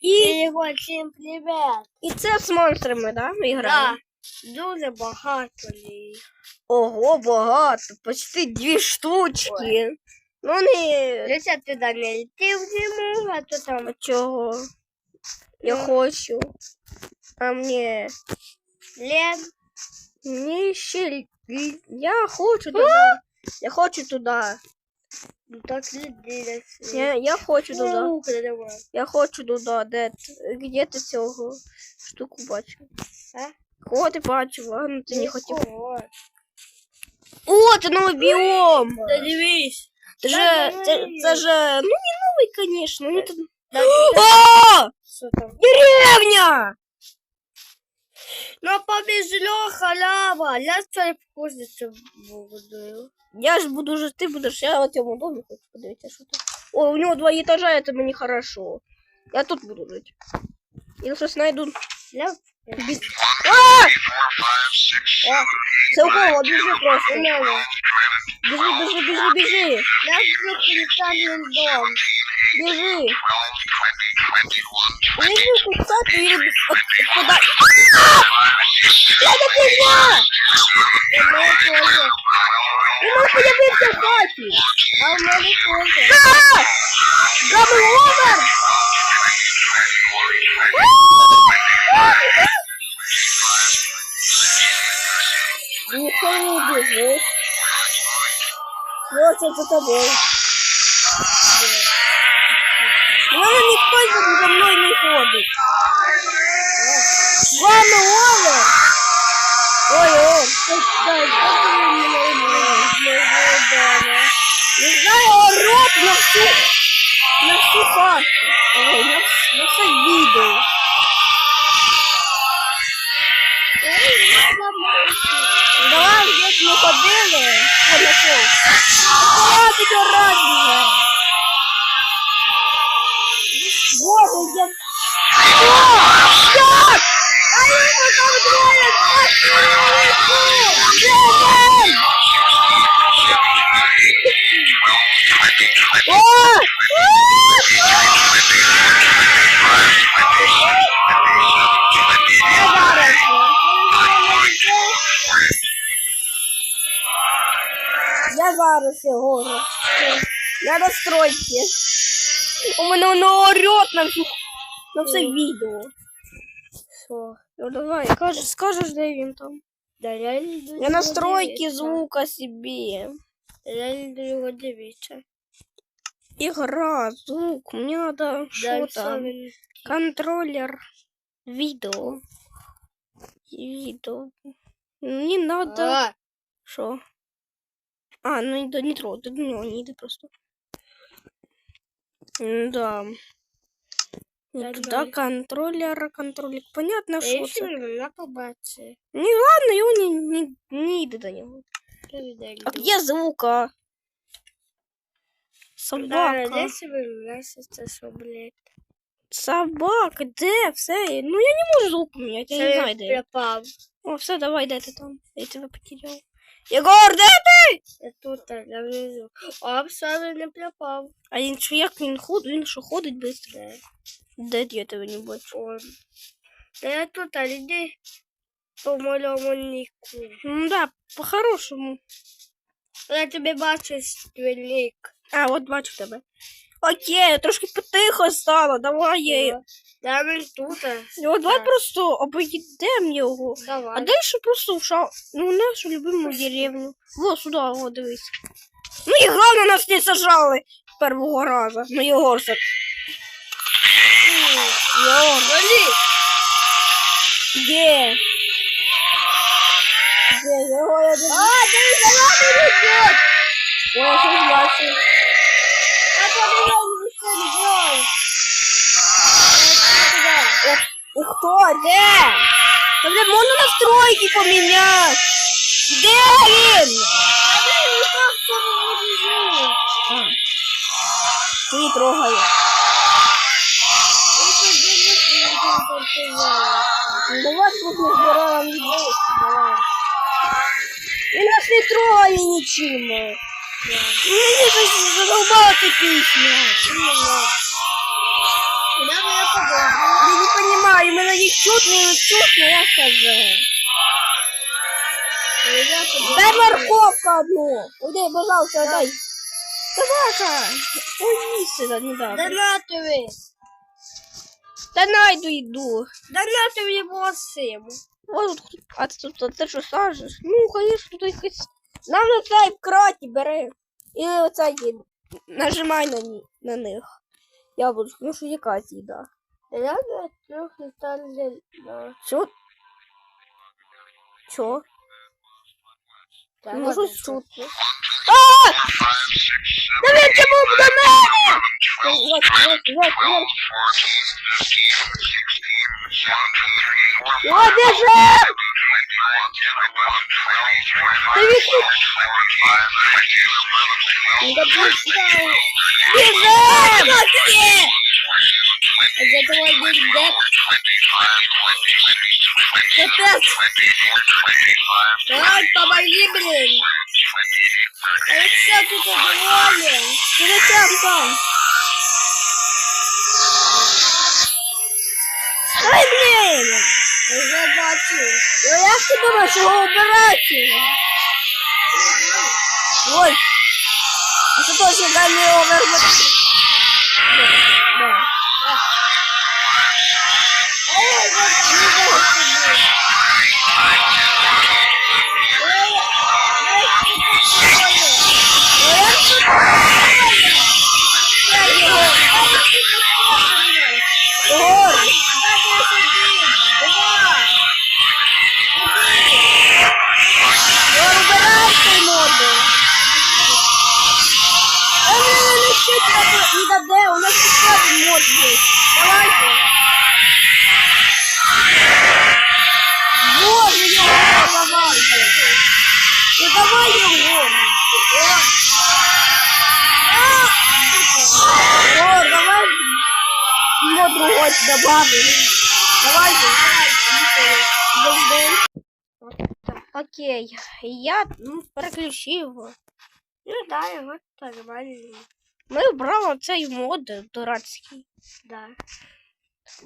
І, всім привіт. і це з монстрами, да? Ми граємо? Да, дуже багато їх. Ого, багато. Почти дві штучки. Ну не. Лися туди не йти в зиму, а то там А чого? Я Ну. хочу. А мне. лен. Мне ще. Я хочу туди. Я хочу туди. Ну так люди. Я, я хочу туди. Ну, давай. Я хочу туди. Де, т- де ти цього штуку бачив? А? Кого ти бачив? А, ну ти не хотів. Нікого. О, це новий біом! Та дивись. Це же, Да, це, новий. це же, ну не новий, конечно. Ну, тут... Да, О! Що там? Деревня! Ну, побіжло халява. Я це вкуситься буду. Я ж буду жить, ти будеш, я в цьому домі хочу подивитися, що там. О, у нього два етажа, це мені хорошо. Я тут буду жити. Я щось знайду. Я Бі... А! О, це у кого? Біжи просто. мене. Біжи, біжи, біжи, біжи. Я в плетальний дом. Біжи. Біжи кусати і від- от- подай. Я не пізна! У мене теж. Він мав появитися в хаті. А у мене. А! Ось це за тобою. Але ніхто за мною не ходить. Гамма овер! Ой, ой, дай, не знаю, орот на всю, на всю. Ой, на, все відео. Десь ми ходили. О, на що? А Я зараз його. роз- Я на стройці. У мене воно орет на всю на все відео. Що? Ну давай, кажеш, скажеш, де він там. Да я не йду Я на його стройки дивитися. звука собі. Я не йду його дивитися. Игра, звук, мне надо Да, что все, там. він- Контроллер, видео. Видео. Не надо. А, Что? А, ну не, не трогай, ты до него не иди просто. Да. Так, Туда давай. контроллер, контроллер. Понятно, я что ще это. не побачив. Не ладно, его не, не, не иди до него. А где звука? Да, Собака. десь вилазиться, що, блядь. Собака, де? Все. Ну я не можу звук поміняти, я не знаю, де. я. пропав. О, все, давай, де ти там? Я тебе потеряв. Єгор, де? Я тут, я внизу. А, він не пропав. А він що, як він ходить? Він що ходить швидко? Де? Я тебе не бачу? Он. Да я тут, а йди по моєму ніку. Ну да, по-хорошому. Я тебе бачу твій нік. А, от бачу тебе. Окей, трошки потихо стало, давай я. її- Да, він тут. О, давай просто обійдемо його. А Давай. дальше просто в ша... ну, в нашу любиму деревню. Во, сюди, о, дивись. Ну і головне нас не сажали першого разу. Ну Єгор все. Єгор, Вали! де? Де? Єгор, я не А, дивись, нами йдуть! Я щось бачу. Хто? Де? Та де можна настройки поміняти? Де він? А не не. Ну, Давай збираємо людей. Давай. Він нас не трогає нічим. Мені щось задовбала ця пісня. Я Я не понимаю, мене не чутно, не чутно, я хз. Дай морковка одну. Дай, пожалуйста, дай. Собака! Уйди сюда, не Да дай. на. Да найду иду. Да на тобі. Вот, а ти тут, а ти що сажеш? Ну, конечно, тут якось... Нам на цей краті бери. І оцей нажимай на, ні, на них. Яблучко, ну що яка їда? Я на трохи там зелена. Чо? Чо? Ну, щось чутно. А! Да він чому до мене? О, біжим! Біжим! Это твой да? Капець! Давай, помоги, блин. Блін! Я бачу. Ну як ти думаєш його обирати? Ой! А це точно дай мені його вернути. Да. Є. Давайте. Боже, його давайте. Ну давай його. О. Давай мод другой добавим. Давайте. Дым-дым. Окей, я ну, переключив. Ну да, вот нормально. Ми обрали цей мод дурацький. Да.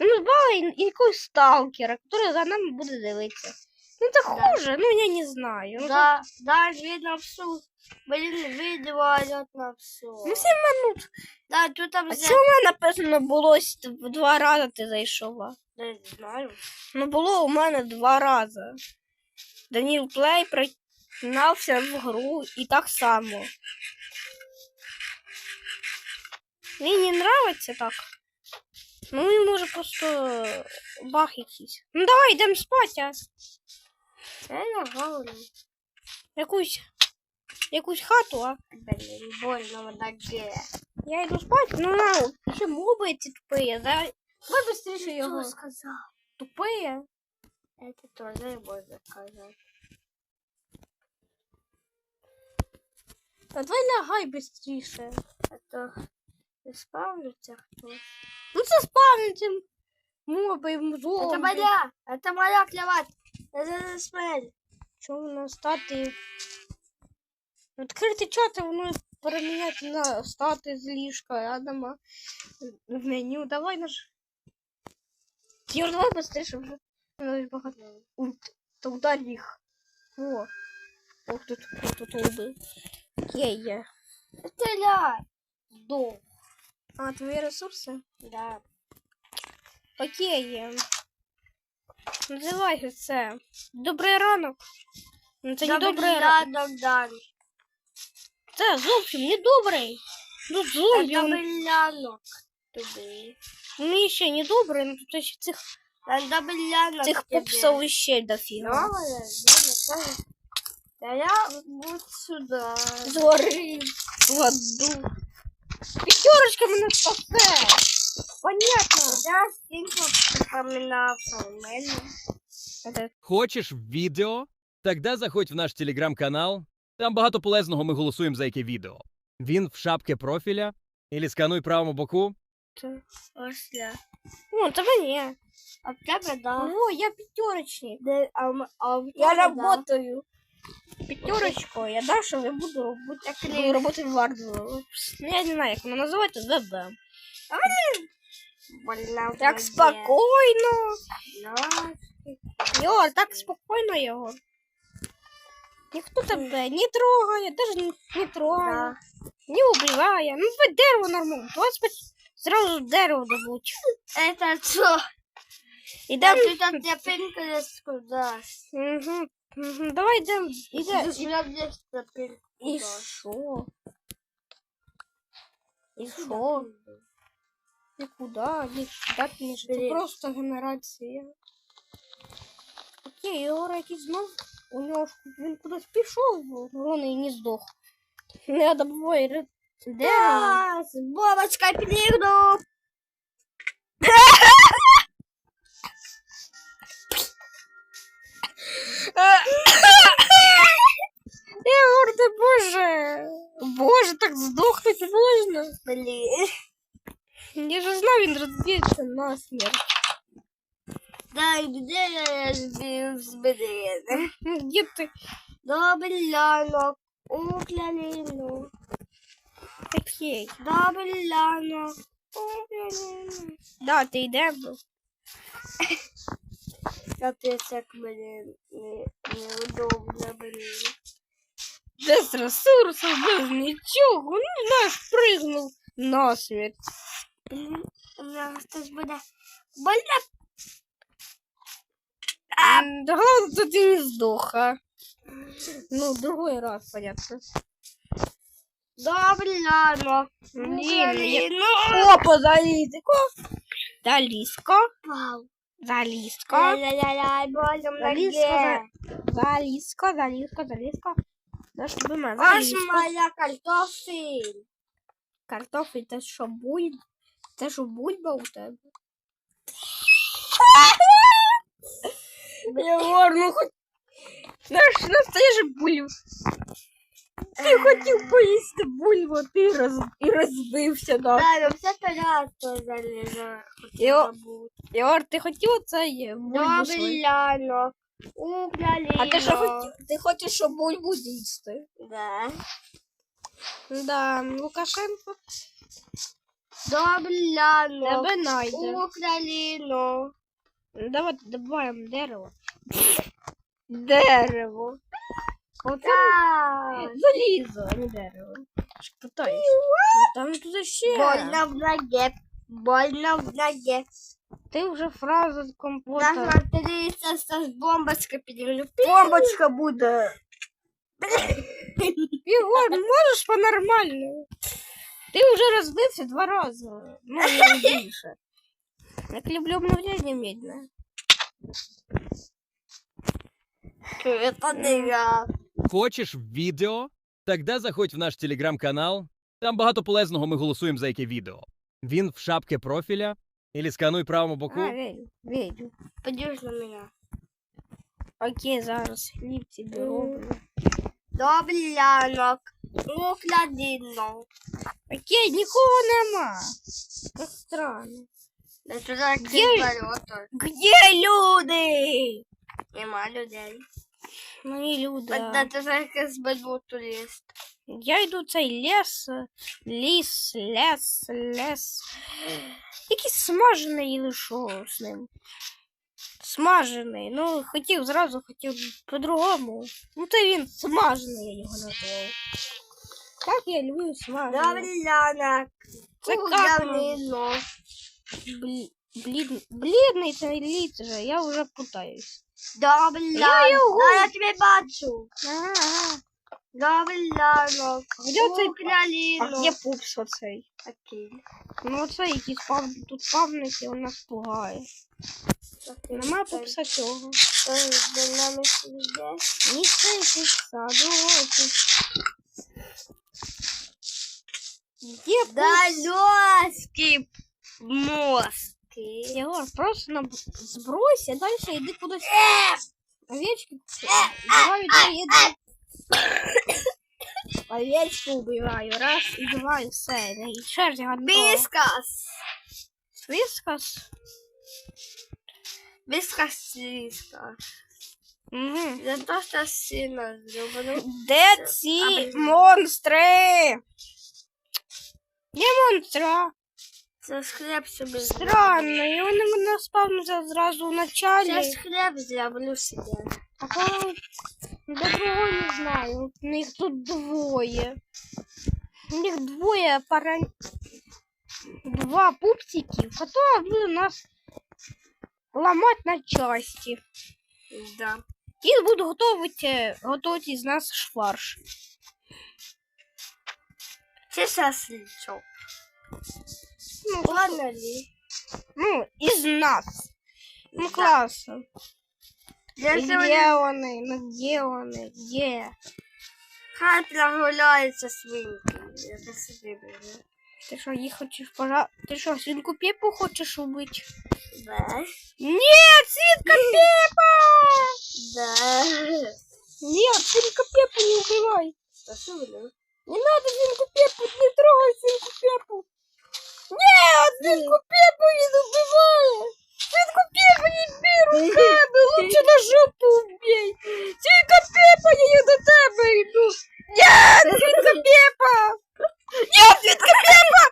Ми збрали якогось сталкера, який за нами буде дивитися. Ну це хуже, ну я не знаю. Ну, Да, да, видно всю. Блин, видео орёт на все. Ну, сім минут. Да, тут там А взял. чому написано було в два рази ти зайшла? Да, не знаю. Ну було у мене два рази. Даніл Плей пригнався в гру і так само. Мені не нравиться так. Ну і може просто баг якийсь. Ну давай йдемо спати, а. Я не голодный. Якусь. Якусь хату, а. Блин, больно в ноге. Я йду спати, ну на, ще моби ці тупые, да? Давай быстріше Что його. сказал? Тупые. Это тоже можно сказать. А давай лягай быстріше. А то исправлюся кто. Ну це спавниться моби, зомби. Это моя, это моя кровать. Это не смель. Що воно стати? Відкрити чати, воно переміняти на стати з ліжка, Адама в меню. Давай наш. Юр, давай быстріше вже. Ну, багато. Ульт. Та удар їх. О. Ох, тут, тут лоби. Окей. Это я. Дом. А, твої ресурси? Да. Окей. Називай це. Добрий ранок. Ну, це не добрий ранок. рядом дан. Це зовсім не добрий. Ну, зомбі. Это он- белянок. Тобі. Ну, ще не добрий, ну тут ще цих, Это белянок цих тебе. попсов ще дофіга. Новая? Да, не знаю. Да я вот сюда. Зори в аду. Пятерочка мене спасе. Понятно. Я с кем у меня. Хочеш відео? Тогда заходь в наш телеграм-канал. Там багато полезного ми голосуємо за яке відео. Він в шапці профіля. Ілі скануй правому боку. После. О, это мне. А в тебе да. О, я пятерочник. Да, а, м- а в Я тебе да. работаю Пятерочку, я Даша, я буду работать, Так буду работать в Вардзу. Ну, я не знаю, как она называется, ВБ. больна в Так ноге. спокойно. Да. Егор, так спокойно, Егор. Никто тебе не трогає, даже не, не трогає, Да. не убиває. Ну, давай дерево нормально. Давай спать- зразу дерево добуть. Это что? Ідем. Ты там тропинка куда? Угу. Угу. Давай йдем. Іде. Ты сюда здесь тропинка. І що? І що? Нікуди, нікуди ти не Це Блін. просто генерація. Окей, Єгора якийсь знов у нього ж він кудись пішов, вони і не здох. Не добуває ри- дерево. Да, с бабочкой прыгну. Єгор, ти боже! Боже, так здохнути можна. Блин. Я же знав, він розб'ється на смерть. Да, где я сбился, блин? Де ти? Добрый лянок. Уклянину. Окей. Добрый лянок. Уклянину. Да, ти йдеш. Капец, как, блин, не, неудобно, блин. Без ресурсів, без нічого. Ну, знаєш, пригнув на смерть. Блин, у меня сейчас будет больно. М, Да главное, что ты не сдох, а. Ну, другой раз, понятно. Добрый лянок. Блин, я... Опа, залізко. Залізко. Вау. Залізко. Ля-ля-ля-ля, Залізко, залізко, залізко, залізко. Наш любима Аж залізко. моя картофель. Картофель, це що, буль? Це що, бульба у тебе? Єгор, ну хоч... Знаєш, ну це ж бульба. Ти хотів поїсти бульбу, ти роз... і розбився, да. Да, ну все пожалуйста, залезла. Йо. Єгор, ти хотів оце є бульбу Добрый свою? Уклянину. А ти що хотів? Ти хочеш, щоб бульбу з'їсти? Да. Да, Лукашенко Добрый лянок. тебе найде. Уклянину. Давай добавимо дерево. Дерево. Оце Да. залізо, а не дерево. Ж Питаюсь. Там тут ще. Больно в ноге. Больно в ноге. Ти вже фразу з Да, компота. смотри, сейчас бомбочка перелю. Бомбочка будет. Ігор, можеш по-нормальному? Ти вже розбився два рази. Ну, не більше. Як люблю обновлення медне. Это не я. Хочеш відео? Тогда заходь в наш телеграм-канал. Там багато полезного ми голосуємо за яке відео. Він в шапці профіля. Ілі скануй правому боку. А, вірю, вірю. Пойдешь на меня. Окей, зараз хліб тобі роблю. Уклянину. Окей, нікого нема. Як странно. Это так Где-. Где люди? Нема людей. Мої люди. Это ты только с болоту лез. Я йду в цей ліс, ліс, лес, лес. Якийсь смажений і що з ним. Смажений. Ну, хотів зразу, хотів по-другому. Ну, то він смажений, я його назвав. Так я люблю смажений. Добрый лянок. Це як воно? Уклянину. Блі... Блід... Блідний цей літ же, я вже путаюсь. Добрый Я лянок. його- Да, я тебе бачу. Ага, ага. Добрый лянок. Где цей- А Уклянину. где пупс оцей? Окей. Ну оцей який спав тут спавнить і він нас пугає. Нема пупса цього. Что за нами сидят? Ні цей садочок. Где пупс? Далёцкий мозги. Егор, просто на... сбрось, а дальше иди куда-то. Овечки убиваю, да, еду. Овечку убиваю, раз, и убиваю, все. да, И черти готово. Вискас. Вискас? Вискас, вискас. Угу. За то, сильно зроблено. Де ці монстри? Є монстра. Це хліб собі Странно, і вони мене спавнуться зразу в началі. Зараз хліб зроблю собі. А коли другого не знаю. У них тут двоє. У них двоє пара... Два пупсики, которые будут нас ломать на части. Да. И будут готовить, готовить из нас шварш. Це шашличок. Ну, Ладно ли? ну, из нас. Ну, классно. Я где он? Ну, где он? Где? хай прогуляється свинки. Це собі беру. Ты что, их хочешь пожа... Ты что, свинку Пепу хочешь убить? Да. Нет, свинка Пепа! Да. Нет, свинка Пепу не убивай. Що ж ви? Не надо свинку Пепу, не трогай свинку Пепу. Нет, свинку купи не убивай. Свинку купи не бей руками, лучше на жопу убей. Свинка Пепа, я не до тебе иду. Нет, свинка Пепа. Нет, свинка Пепа.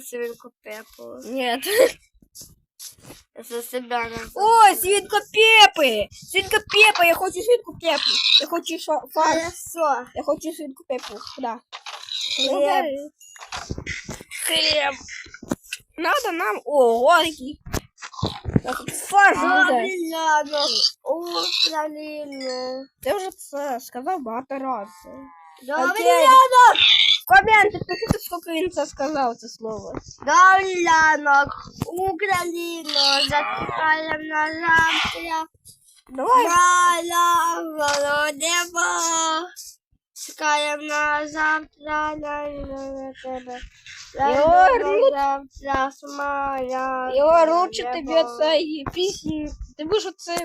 Свинку Пепу? Нет. Я за себе не О, свинка Пепы! Свинка Пепа, я хочу свинку Пепу. Я хочу фарш. Хорошо. Я хочу свинку Пепу. Да. Хлеб. Хлеб. Надо нам... Такие. Так, Фарш буде. Правильно. О, правильно. Ти вже це сказав багато разів. Добре. Коменти, пишіть, скільки він це сказав, це слово. Долянок, Україно, закаєм на завтра. Давай. Ла-ла, володеба. Чекаєм на завтра, на на тебе. Його ручі тобі цієї пісні. Ти будеш оце...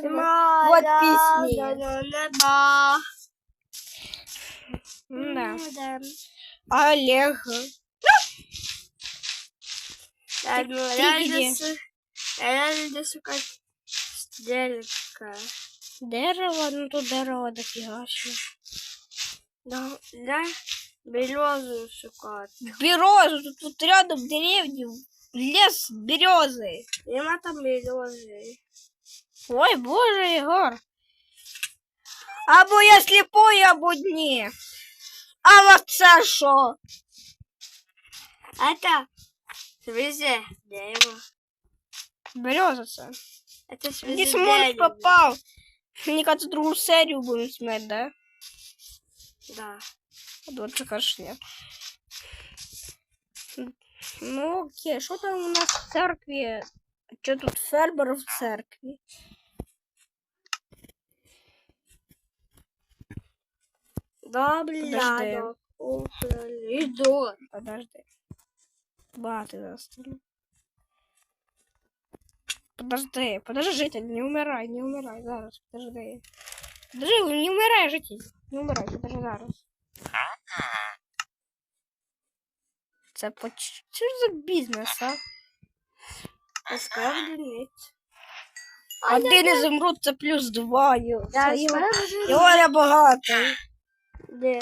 Вот пісні. Да. Да. Олег. Ладно, ты я где? иду с- я иду шукать дерево. Дерево, ну тут дерево дофіга ще. Да, да, березу шукать. Березу, тут, тут рядом деревни, лес березы. Нема там березы. Ой, боже, Егор. Або я сліпой, або ні. А вот це що? Это связи дерево. Береза це. Это связи Десь монстр дерево. попав. Мені кажется, другу серію будемо снять, да? Да. Вот це кажеш, ні. Ну, окей, що там у нас в церкві? Що тут фермер в церкві? Подожди. ладно. Украину. Подожди. Бати застану. Подожди, подожди, житель, не умирай, не умирай, зараз, подожди. Подожди, не умирай, житель, не умирай, подожди зараз. Це по... ч- Що ж за бізнес, а? Ні. Один ізумруд це плюс два. Да, його, його не багато. Де?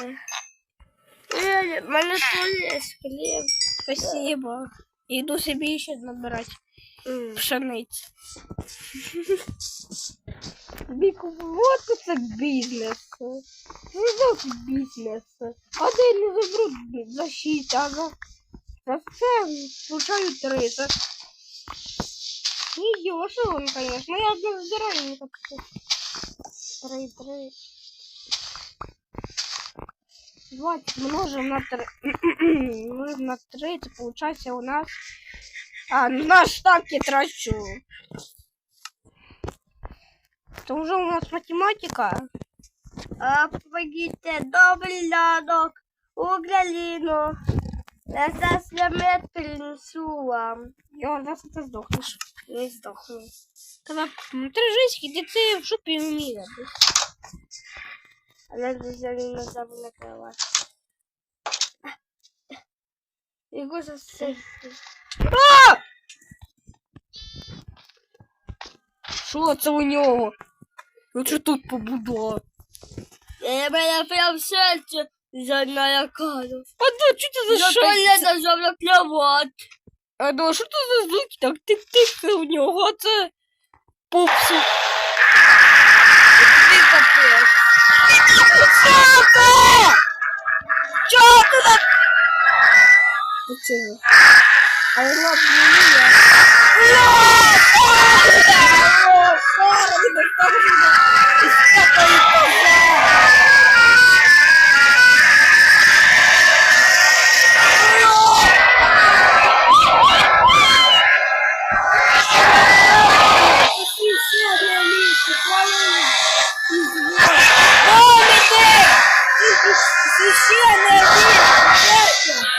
Е, в мене тут є хліб. Спасибо. Іду собі ще набирати М. пшениці. Біку, вот це бізнес. Ну, це бізнес. Один ізумруд за шість, а за, за все получаю три. Це... Не дешево, конечно. Я не збираю не так. що Три, три. 20 множим на 3. Множим на 3, это получается у нас... А, ну на ставки трачу. Это уже у нас математика. А помогите, добрый ладок, Україну. Я зараз лямет принесу вам. Я раз ти здохнеш. Не здохну. Казав, «М, три жиськи, ти це в жопі вміє. Але дуже не назад накривати. Його засити. Що це у нього? Лучше тут побудував. Я мене прям серце заналякало. А да, що це за Зато шайка? я нажав на кровать. А да, що це за звуки? Так тик-тик у нього, а це пупсу. Тобі капець. Сука! Чого ти так? Чого? Але лоб не є. Священная вещь!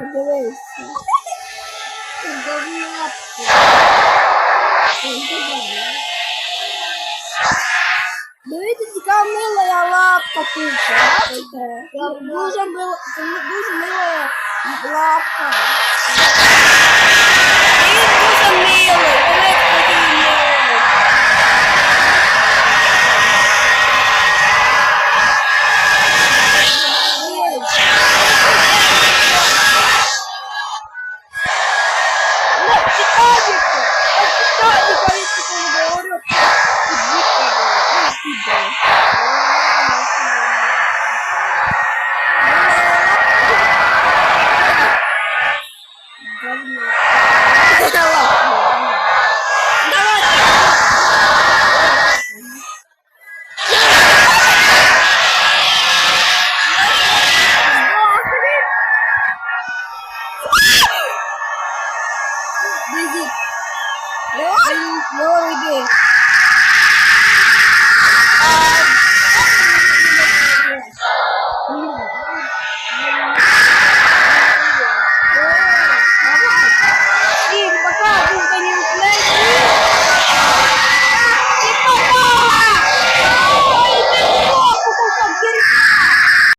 Дивись, яка мила лапка, дивись. Дивіться, яка мила лапка тут. бачите? Дуже мила, це дуже мила лапка. Він дуже милий,